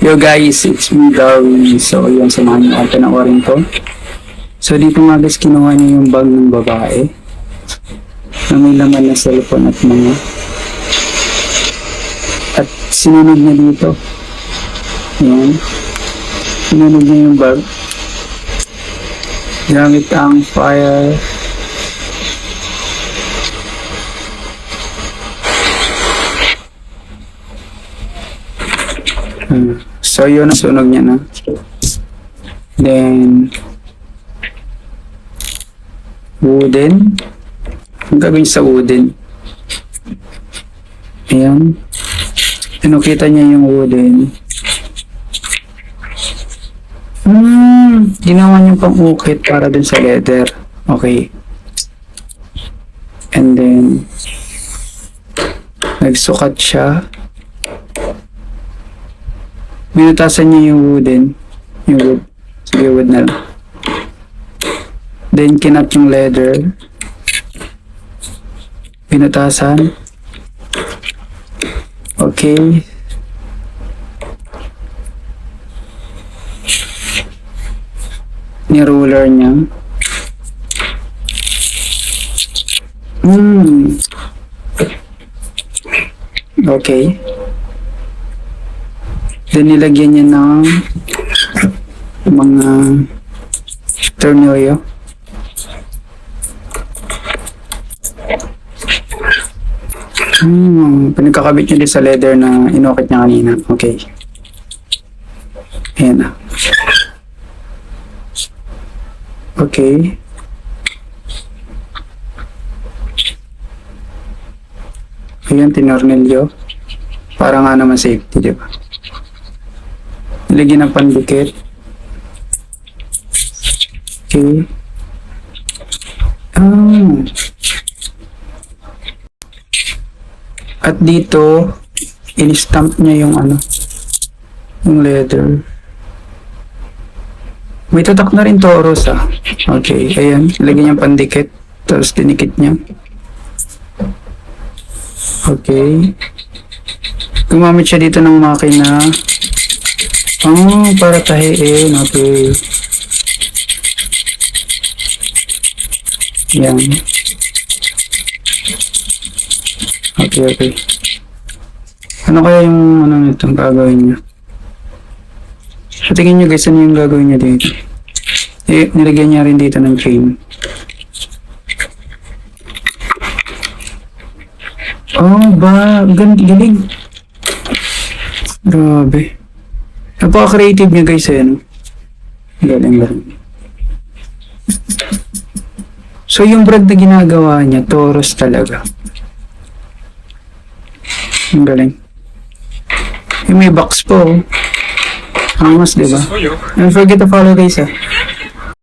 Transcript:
Yo guys, it's me Darwin. So yun, samahan niyo ako panoorin ko. So dito nga guys, kinuha niya yung bag ng babae. Na may laman na cellphone at mga. At sinunod niya dito. Ayan. Sinunod niya yung bag. Gamit ang fire. So yun ang sunog niya na. Then wooden. Ang gagawin sa wooden. Ayan. Pinukita niya yung wooden. Hmm, ginawa niya pang ukit para dun sa leather. Okay. And then, nagsukat siya. Minutasan niya yung wooden. Yung wood. Sige, wood na lang. Then, kinat yung leather. Pinutasan. Okay. Ni-ruler niya. Hmm. Okay. Then nilagyan niya ng mga tornilyo. Hmm, pinagkakabit niya din sa leather na inukit niya kanina. Okay. Ayan na. Okay. Ayan, tinornilyo. Para nga naman safety, di ba? Nilagyan ng pandikit. Okay. Ah. At dito, in-stamp niya yung ano, yung leather. May tatak na rin toros ah. Okay, ayan. Lagyan niya pandikit. Tapos tinikit niya. Okay. Gumamit siya dito ng makina. Oh, para tahiin. Okay. Yan. Okay, okay. Ano kaya yung ano nito gagawin niya? Sa tingin niyo guys, ano yung gagawin niya dito? Eh, nilagyan niya rin dito ng chain. Oh, ba? Galing. Grabe. Napaka-creative niya guys eh. no? Galing, galing. So, yung brand na ginagawa niya, Taurus talaga. Ang galing. Yung may box po. oh. Angas, di ba? for you. Don't forget to follow guys ah.